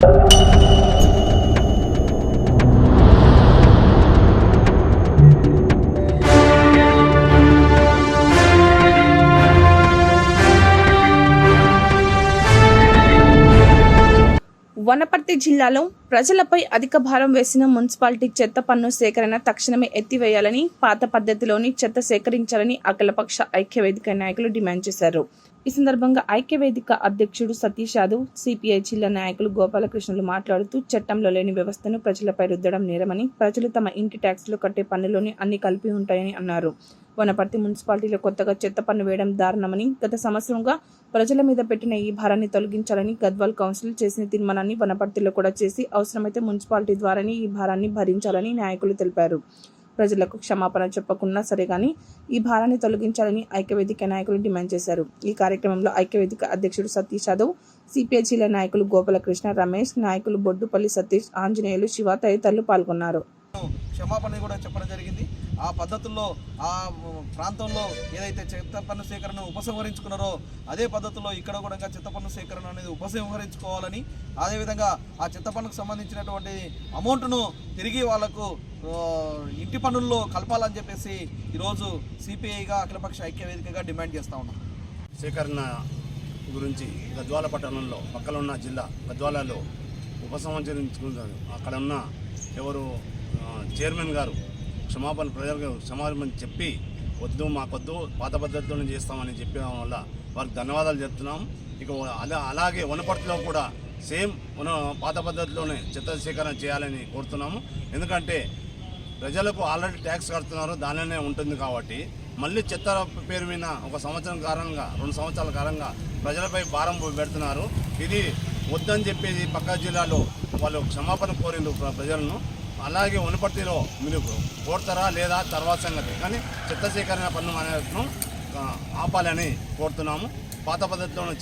వనపర్తి జిల్లాలో ప్రజలపై అధిక భారం వేసిన మున్సిపాలిటీ చెత్త పన్ను సేకరణ తక్షణమే ఎత్తివేయాలని పాత పద్ధతిలోని చెత్త సేకరించాలని అఖిలపక్ష ఐక్యవేదిక నాయకులు డిమాండ్ చేశారు. ఈ సందర్భంగా ఐక్యవేదిక అధ్యక్షుడు సతీష్ యాదవ్ సిపిఐ జిల్లా నాయకులు గోపాలకృష్ణులు మాట్లాడుతూ చట్టంలో లేని వ్యవస్థను ప్రజలపై రుద్దడం నేరమని ప్రజలు తమ ఇంటి ట్యాక్సులు కట్టే పన్నులోనే అన్ని కలిపి ఉంటాయని అన్నారు. వనపర్తి మున్సిపాలిటీలో కొత్తగా చెత్త పన్ను వేయడం దారుణమని గత సంవత్సరంగా ప్రజల మీద పెట్టిన ఈ భారాన్ని తొలగించాలని గద్వాల్ కౌన్సిల్ చేసిన తీర్మానాన్ని వనపర్తిలో కూడా చేసి అవసరమైతే మున్సిపాలిటీ ద్వారానే ఈ భారాన్ని భరించాలని నాయకులు తెలిపారు. ప్రజలకు క్షమాపణ చెప్పకున్నా సరే కానీ ఈ భారాన్ని తొలగించాలని ఐక్యవేదిక నాయకులు డిమాండ్ చేశారు. ఈ కార్యక్రమంలో ఐక్యవేదిక అధ్యక్షుడు సతీష్ యాదవ్ సిపిఐ నాయకులు గోపాలకృష్ణ రమేష్ నాయకులు బొడ్డుపల్లి సతీష్ ఆంజనేయులు శివ తదితరులు పాల్గొన్నారు. క్షమాపణ కూడా చెప్పడం జరిగింది. ఆ పద్ధతుల్లో ఆ ప్రాంతంలో ఏదైతే చెత్త పన్ను సేకరణ ఉపసంహరించుకున్నారో అదే పద్ధతిలో ఇక్కడ కూడా చెత్త పన్ను సేకరణ అనేది ఉపసంహరించుకోవాలని అదేవిధంగా ఆ చెత్త పన్నుకు సంబంధించినటువంటి అమౌంట్ను తిరిగి వాళ్ళకు ఇంటి పన్నుల్లో కలపాలని చెప్పేసి ఈరోజు సిపిఐగా అఖిలపక్ష ఐక్యవేదికగా డిమాండ్ చేస్తూ ఉన్నాం. సేకరణ గురించి గద్వాల పట్టణంలో పక్కన ఉన్న జిల్లా గద్వాలలో ఉపసంహరించుకుంటారు అక్కడ ఉన్న ఎవరు చైర్మన్ గారు క్షమాపణ ప్రజలకు క్షమాపణ చెప్పి వద్దు మాకొద్దు పాత పద్ధతిలోనే చేస్తామని చెప్పడం వల్ల వారికి ధన్యవాదాలు చెప్తున్నాం. ఇక అలా అలాగే వనపర్తిలో కూడా సేమ్ మనం పాత పద్ధతిలోనే చెత్త సేకరణ చేయాలని కోరుతున్నాము. ఎందుకంటే ప్రజలకు ఆల్రెడీ ట్యాక్స్ కడుతున్నారు దానిలోనే ఉంటుంది కాబట్టి. మళ్ళీ చెత్త పేరు మీద ఒక సంవత్సరం కారణంగా రెండు సంవత్సరాల కారణంగా ప్రజలపై భారం పెడుతున్నారు. ఇది వద్దని చెప్పేసి పక్క జిల్లాలో వాళ్ళు క్షమాపణ కోరిండు ప్రజలను. అలాగే వనపర్తిలో మీరు కోరుతారా లేదా తర్వాత సంగతి. కానీ చెత్త సేకరణ పన్ను మనం ఆపాలని కోరుతున్నాము. పాత పద్ధతిలో